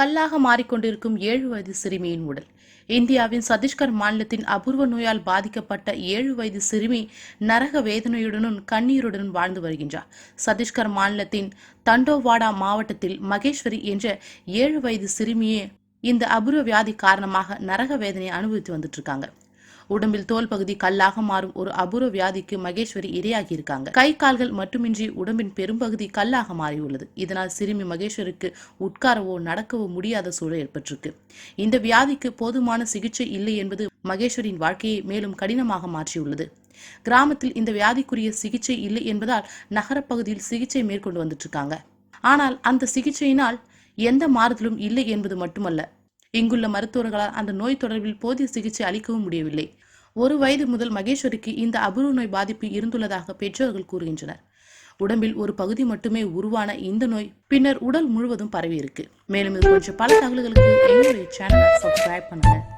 கல்லாக மாறிக்கொண்டிருக்கும் ஏழு வயது சிறுமியின் உடல். இந்தியாவின் சத்தீஸ்கர் மாநிலத்தின் அபூர்வ நோயால் பாதிக்கப்பட்ட ஏழு வயது சிறுமி நரக வேதனையுடனும் கண்ணீருடனும் வாழ்ந்து வருகின்றார். சத்தீஸ்கர் மாநிலத்தின் தண்டோவாடா மாவட்டத்தில் மகேஸ்வரி என்ற ஏழு வயது சிறுமியே இந்த அபூர்வ வியாதி காரணமாக நரக வேதனையை அனுபவித்து வந்துட்டு இருக்காங்க உடம்பில் தோல் பகுதி கல்லாக மாறும் ஒரு அபூர்வ வியாதிக்கு மகேஸ்வரி இரையாகியிருக்காங்க. கை கால்கள் மட்டுமின்றி உடம்பின் பெரும்பகுதி கல்லாக மாறியுள்ளது. இதனால் சிறுமி மகேஸ்வருக்கு உட்காரவோ நடக்கவோ முடியாத சூழல் ஏற்பட்டிருக்கு. இந்த வியாதிக்கு போதுமான சிகிச்சை இல்லை என்பது மகேஸ்வரியின் வாழ்க்கையை மேலும் கடினமாக மாற்றியுள்ளது. கிராமத்தில் இந்த வியாதிக்குரிய சிகிச்சை இல்லை என்பதால் நகரப்பகுதியில் சிகிச்சை மேற்கொண்டு வந்துட்டு இருக்காங்க. ஆனால் அந்த சிகிச்சையினால் எந்த மாறுதலும் இல்லை என்பது மட்டுமல்ல இங்குள்ள மருத்துவர்களால் அந்த நோய் தொடர்பில் போதிய சிகிச்சை அளிக்கவும் முடியவில்லை. ஒரு வயது முதல் மகேஸ்வரிக்கு இந்த அபூர்வ நோய் பாதிப்பு இருந்துள்ளதாக பெற்றோர்கள் கூறுகின்றனர். உடம்பில் ஒரு பகுதி மட்டுமே உருவான இந்த நோய் பின்னர் உடல் முழுவதும் பரவி இருக்கு மேலும் இது கொஞ்சம் பல தகவல்களுக்கு எங்களுடைய சேனலை சப்ஸ்கிரைப் பண்ணுங்க.